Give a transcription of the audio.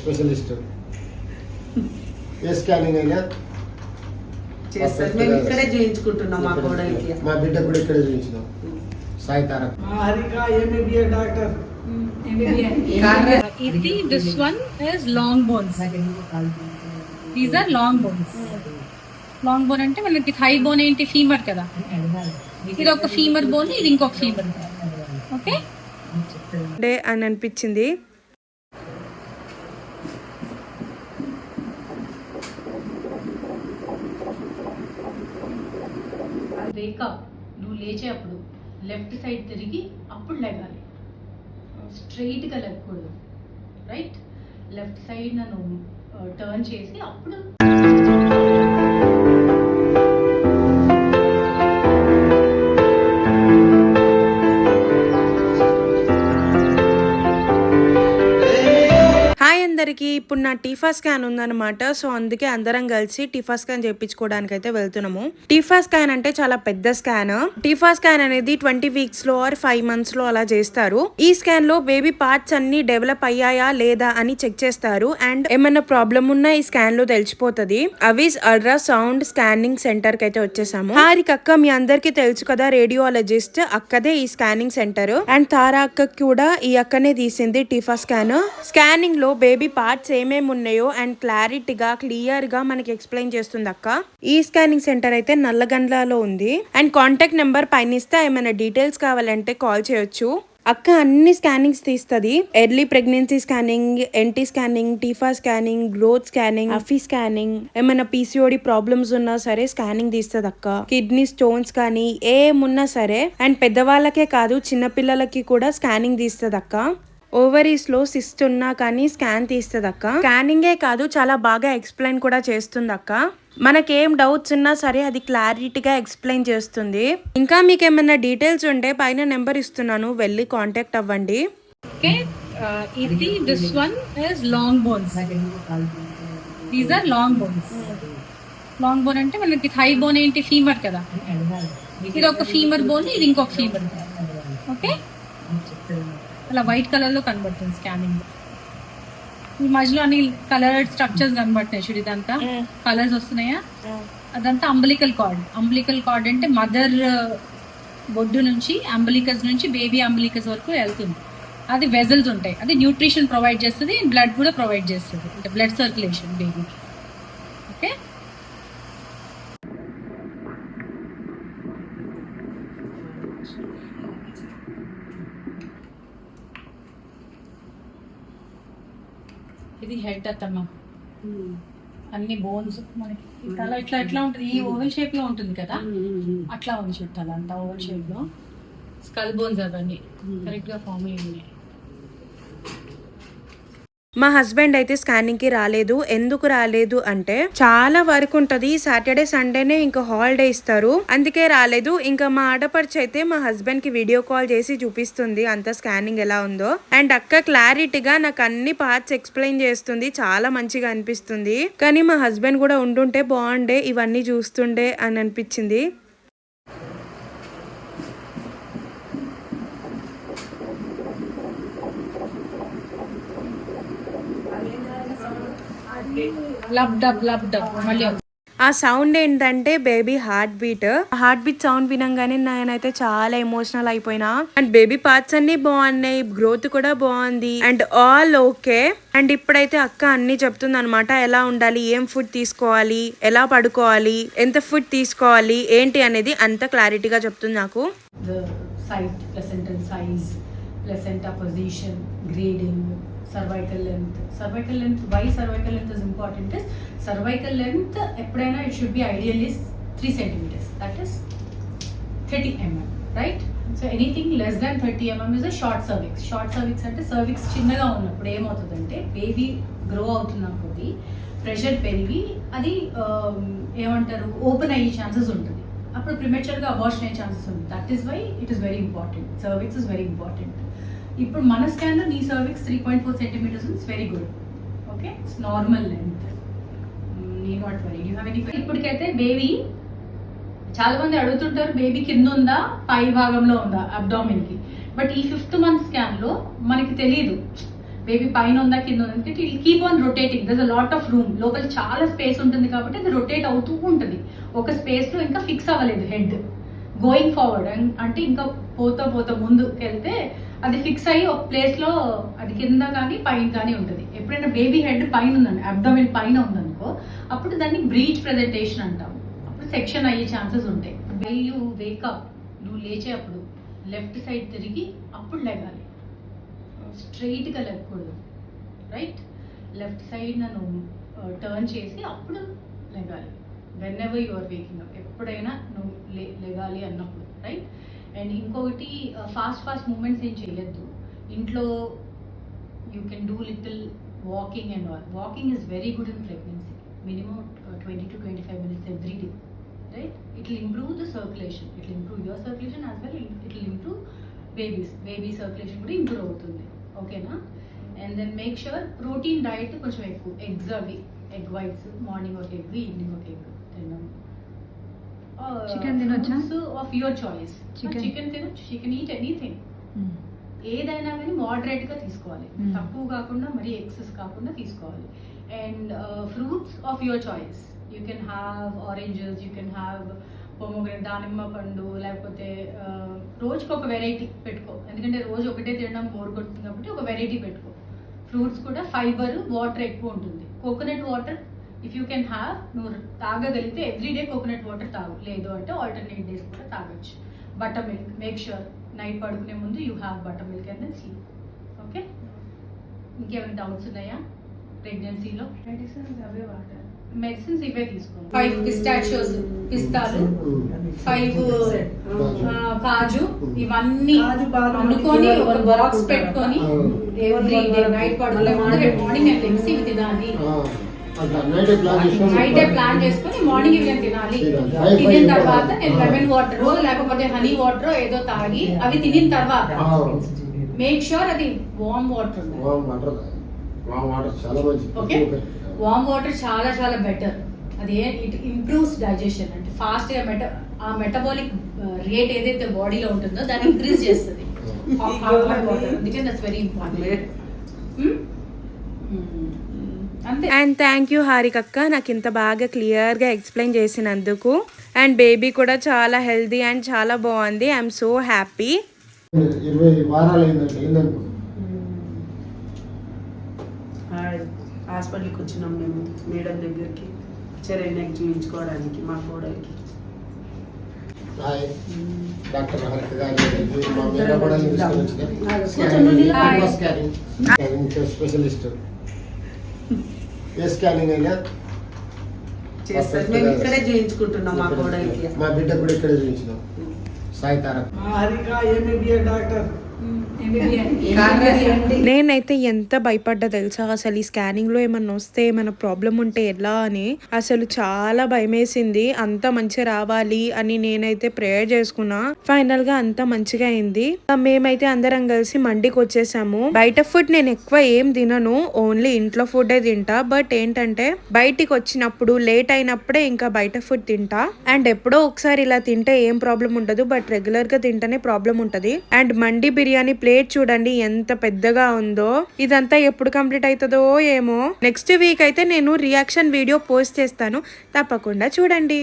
Specialist. ఏ scanning అయినా చేస్తారు. మేము ఇక్కడే చేయించుకుంటున్నాం మా కోడలికి. మా బిడ్డ కూడా ఇక్కడే చూపించినాం సాయి తారక్ హారిక ఎంబీబీఎస్ డాక్టర్. ఇది this one is long bones these are long bones long bone అంటే మనకి థై బోన్ ఏంటి? ఫీమర్ కదా. ఇది ఒక ఫీమర్ బోన్ ఇది ఇంకొక ఫీమర్ ఓకే డే అని అనిపించింది. వేకప్ నువ్వు లేచేటప్పుడు లెఫ్ట్ సైడ్ తిరిగి అప్పుడు లెగాలి స్ట్రైట్గా లెక్కకూడదు రైట్ లెఫ్ట్ సైడ్ నన్ను uh, టర్న్ చేసి అప్పుడు గారికి ఇప్పుడు నా టీఫా స్కాన్ ఉందన్నమాట. సో అందుకే అందరం కలిసి టీఫా స్కాన్ చేయించుకోవడానికి అయితే వెళ్తున్నాము. టీఫా స్కాన్ అంటే చాలా పెద్ద స్కాన్. టీఫా స్కాన్ అనేది ట్వంటీ వీక్స్లో ఆర్ ఫైవ్ మంత్స్లో అలా చేస్తారు. ఈ స్కాన్లో బేబీ పార్ట్స్ అన్ని డెవలప్ అయ్యాయా లేదా అని చెక్ చేస్తారు. అండ్ ఏమైనా ప్రాబ్లం ఉన్నా ఈ స్కాన్లో తెలిసిపోతుంది. అవిస్ అల్ట్రా సౌండ్ స్కానింగ్ సెంటర్కి అయితే వచ్చేసాము. హారిక అక్క మీ అందరికి తెలుసు కదా రేడియాలజిస్ట్ అక్కదే ఈ స్కానింగ్ సెంటర్. అండ్ తారా అక్కకి కూడా ఈ అక్కనే తీసింది టీఫా స్కాన్. స్కానింగ్లో బేబీ పార్ట్స్ ఏమేమి ఉన్నాయో అండ్ క్లారిటీగా క్లియర్గా మనకి ఎక్స్ప్లెయిన్ చేస్తుంది అక్క. ఈ స్కానింగ్ సెంటర్ అయితే నల్లగండ్లలో ఉంది. అండ్ కాంటాక్ట్ నెంబర్ పైన ఇస్తే ఏమైనా డీటెయిల్స్ కావాలంటే కాల్ చేయొచ్చు. అక్క అన్ని స్కానింగ్స్ తీస్తుంది. Early pregnancy scanning NT scanning TIFFA scanning growth scanning AFI scanning ఏమైనా పీసీఓడి ప్రాబ్లమ్స్ ఉన్నా సరే స్కానింగ్ తీస్తుంది అక్క. కిడ్నీ స్టోన్స్ కానీ ఏమున్నా సరే. అండ్ పెద్దవాళ్ళకే కాదు చిన్నపిల్లలకి కూడా స్కానింగ్ తీస్తుంది అక్క. ఓవరీస్లో సిస్ట్ ఉన్నా కానీ స్కాన్ తీస్తుంది అక్క స్కానింగే కాదు చాలా బాగా ఎక్స్ప్లెయిన్ కూడా చేస్తుంది అక్క మనకేం డౌట్స్ ఉన్నా సరే అది క్లారిటీగా ఎక్స్ప్లెయిన్ చేస్తుంది. ఇంకా మీకు ఏమైనా డీటెయిల్స్ ఉంటే పైన నెంబర్ ఇస్తున్నాను. వెళ్ళి కాంటాక్ట్ అవ్వండి. ఓకే uh, ఇది this one is long bones these are long bones long bone అంటే మనకి థై బోన్ ఏంటి? ఫీమర్ కదా. ఇది ఒక ఫీమర్ బోన్ ఇది ఇంకొక ఫీమర్ ఓకే అలా వైట్ కలర్లో కనబడుతుంది స్కానింగ్. ఈ మధ్యలో అన్ని కలర్డ్ స్ట్రక్చర్స్ కనబడుతున్నాయి చూడు ఇదంతా. కలర్స్ వస్తున్నాయా? అదంతా అంబలికల్ కార్డ్. అంబలికల్ కార్డ్ అంటే మదర్ బొడ్డు నుంచి అంబలికస్ నుంచి బేబీ అంబలికస్ వరకు వెళ్తుంది. అది వెజల్స్ ఉంటాయి. అది న్యూట్రిషన్ ప్రొవైడ్ చేస్తుంది బ్లడ్ కూడా ప్రొవైడ్ చేస్తుంది. అంటే blood circulation baby okay? Head అత్తమ్మ. అన్ని బోన్స్ మనకి. తల ఇట్లా ఎట్లా ఉంటుంది? ఈ ఓవెల్ షేప్లో ఉంటుంది కదా? అట్లా ఉంది చుట్టాలి అంతా ఓవెల్ షేప్లో స్కల్ బోన్స్ అవన్నీ. కరెక్ట్గా ఫామ్ అయ్యి ఉన్నాయి. మా హస్బెండ్ అయితే స్కానింగ్కి రాలేదు. ఎందుకు రాలేదు అంటే చాలా వర్క్ ఉంటది. సాటర్డే సండేనే ఇంకా హాలిడే ఇస్తారు. అందుకే రాలేదు. ఇంకా మా ఆడపడిచి అయితే మా హస్బెండ్కి వీడియో కాల్ చేసి చూపిస్తుంది. అంత స్కానింగ్ ఎలా ఉందో. అండ్ అక్క క్లారిటీగా నాకు అన్ని పార్ట్స్ ఎక్స్ప్లెయిన్ చేస్తుంది. చాలా మంచిగా అనిపిస్తుంది. కానీ మా హస్బెండ్ కూడా ఉండుంటే బాగుండే. ఇవన్నీ చూస్తుండే అని అనిపించింది. లబ్ డబ్ లబ్ డబ్ మళ్ళీ ఒకసారి. ఆ సౌండ్ ఏంటంటే baby heartbeat. Heartbeat sound వినంగానే నేనైతే చాలా ఎమోషనల్ అయిపోయినా. అండ్ బేబీ పార్ట్స్ అన్ని బాగున్నాయి గ్రోత్ కూడా బాగుంది. And all okay. అండ్ ఇప్పుడైతే అక్క అన్ని చెప్తుంది అనమాట ఎలా ఉండాలి ఏం ఫుడ్ తీసుకోవాలి ఎలా పడుకోవాలి ఎంత ఫుడ్ తీసుకోవాలి ఏంటి అనేది అంత క్లారిటీగా చెప్తుంది నాకు. Grading, cervical length. Cervical length, why cervical length is important is cervical length ఎప్పుడైనా it should be ideally 3 centimeters. That is 30 mm, right? So anything less than thirty mm is a short cervix short cervix అంటే cervix చిన్నగా ఉన్నప్పుడు ఏమవుతుందంటే baby grow అవుతున్నప్పుడు pressure పెరిగి అది um, ఏమంటారు open అయ్యే ఛాన్సెస్ ఉంటుంది అప్పుడు ప్రిమేచర్గా అబార్షన్ అయ్యే ఛాన్సెస్ ఉంది that is why it is very important cervix is very important ఇప్పుడు మన స్కాన్లో నీ cervix three point four centimetres it's very good okay it's normal length నీ not very you have any ఇప్పటికైతే బేబీ చాలా మంది అడుగుతుంటారు బేబీ కింద ఉందా పై భాగంలో ఉందా అబ్డామిన్కి. బట్ ఈ ఫిఫ్త్ మంత్ స్కాన్లో మనకి తెలియదు బేబీ పైన ఉందా కింద ఉందా it keep on rotating thus a lot of room లోపల చాలా స్పేస్ ఉంటుంది కాబట్టి అది రొటేట్ అవుతూ ఉంటుంది. ఒక స్పేస్లో ఇంకా ఫిక్స్ అవ్వలేదు హెడ్ గోయింగ్ ఫార్వర్డ్ అంటే ఇంకా పోతా పోతా ముందుకు వెళ్తే అది ఫిక్స్ అయ్యి ఒక ప్లేస్లో అది కింద కానీ పైన కానీ ఉంటుంది. ఎప్పుడైనా బేబీ హెడ్ పైన ఉందండి అబ్డమిన్ పైన ఉందనుకో అప్పుడు దాన్ని బ్రీచ్ ప్రెజెంటేషన్ అంటాం. అప్పుడు సెక్షన్ అయ్యే ఛాన్సెస్ ఉంటాయి. వెల్ యూ వేకప్ నువ్వు లేచే అప్పుడు లెఫ్ట్ సైడ్ తిరిగి అప్పుడు లెగాలి. స్ట్రైట్గా లెగకూడదు. రైట్ లెఫ్ట్ సైడ్ నన్ను టర్న్ చేసి అప్పుడు లెగాలి. Whenever your waking up ఎప్పుడైనా నువ్వు లెగాలి అన్నప్పుడు. రైట్ అండ్ ఇంకొకటి ఫాస్ట్ ఫాస్ట్ మూమెంట్స్ ఏం చేయొద్దు. ఇంట్లో you can do little walking and all walking is very good in pregnancy minimum twenty to twenty five minutes every day right it will improve the circulation it will improve your circulation as well. It will improve babies. Baby కూడా improve అవుతుంది. ఓకేనా and then make sure protein diet కొంచెం ఎక్కువ. Eggs అవి. Egg whites morning ఒక egg evening ఒక egg Chicken తినొచ్చా? Of your choice. Chicken తినొచ్చు. చికెన్ ఈట్ ఎనీథింగ్ ఏదైనా కానీ మోడరేట్గా తీసుకోవాలి. Mm. తక్కువ కాకుండా మరీ ఎక్సెస్ కాకుండా తీసుకోవాలి. And fruits of your choice you can have oranges you can have pomegranate దానిమ్మ పండు లేకపోతే uh, రోజుకి ఒక వెరైటీ పెట్టుకో. ఎందుకంటే రోజు ఒకటే తినడం బోర్ కొడుతుంది కాబట్టి ఒక వెరైటీ పెట్టుకో. ఫ్రూట్స్ కూడా ఫైబర్ వాటర్ ఎక్కువ ఉంటుంది. Coconut water if you can have నువ్వు తాగగలిగితే ఎవ్రీ డే కోకోనట్ వాటర్ తాగు. లేదు అంటే ఆల్టర్నేట్ డేస్ కూడా తాగొచ్చు. Butter milk make sure night పడుకునే ముందు you have buttermilk and then sleep okay ఇంకేమైనా డౌట్స్ ఉన్నాయా? ప్రెగ్నెన్సీలో మెడిసిన్స్ అవే వాడాలి మెడిసిన్స్ ఇవే తీసుకోండి. ఫైవ్ పిస్టాచియోస్ పిస్తాలు ఫైవ్ కాజు ఇవన్నీ అనుకొని ఒక బాక్స్ పెట్టుకొని. ఎవ్రీ డే నైట్ పడుకునే ముందు రేపు మార్నింగ్ నేను లెగ్సి ఇవి తినాలి నైట్ ప్లాన్ చేసుకొని నైటే ప్లాన్ చేసుకొని మార్నింగ్ ఇవి నేను తినాలి. తినిన తర్వాత. నేను. లెమన్ వాటర్ లేకపోతే హనీ వాటర్ ఏదో తాగి అవి తినిన తర్వాత. మేక్ షూర్ అది warm water warm water warm water చాలా మంచిది. ఓకే వామ్ వాటర్ చాలా చాలా బెటర్ అది ఇట్ ఇంప్రూవ్స్ డైజెషన్ అంటే ఫాస్ట్గా మెట ఆ మెటబాలిక్ రేట్ ఏదైతే బాడీలో ఉంటుందో దాన్ని ఇంక్రీజ్ చేస్తుంది. అందుకే that's very important and thank you హారికక్క నాకు ఇంత బాగా క్లియర్గా ఎక్స్ప్లెయిన్ చేసినందుకు. అండ్ బేబీ కూడా చాలా హెల్దీ అండ్ చాలా బాగుంది. ఐఎమ్ సో హ్యాపీ ఇరవై వారాలు హాస్పిటల్కి వచ్చినాం మేము మేడం దగ్గరికి. చెరైనాకి చూపించుకోవడానికి మా కోడలికి. డాక్టర్ గారు మా కూడా స్పెషలిస్ట్. ఏ స్కానింగ్ చేస్తారు. మేము ఇక్కడే చేయించుకుంటున్నాం మా కోడలికి. మా బిడ్డ కూడా ఇక్కడే చూపించినాం Sai Tarak. Harika MBBS doctor. నేనైతే ఎంత భయపడ్డా తెలుసా? అసలు ఈ స్కానింగ్లో ఏమన్నా వస్తే ఏమైనా ప్రాబ్లం ఉంటే ఎలా అని అసలు చాలా భయమేసింది. అంత మంచి రావాలి అని నేనైతే ప్రేయర్ చేసుకున్నా. ఫైనల్గా అంత మంచిగా అయింది. మేమైతే అందరం కలిసి మండికి వచ్చేసాము. బయట ఫుడ్ నేను ఎక్కువ ఏం తినను. ఓన్లీ ఇంట్లో ఫుడ్ తింటా. బట్ ఏంటంటే బయటికి వచ్చినప్పుడు లేట్ అయినప్పుడే ఇంకా బయట ఫుడ్ తింటా. అండ్ ఎప్పుడో ఒకసారి ఇలా తింటే ఏం ప్రాబ్లం ఉండదు. బట్ రెగ్యులర్గా తింటేనే ప్రాబ్లం ఉంటది. అండ్ మండి బిర్యానీ ప్లేట్ చూడండి ఎంత పెద్దగా ఉందో. ఇదంతా ఎప్పుడు కంప్లీట్ అవుతుందో ఏమో. నెక్స్ట్ వీక్ అయితే నేను రియాక్షన్ వీడియో పోస్ట్ చేస్తాను. తప్పకుండా చూడండి.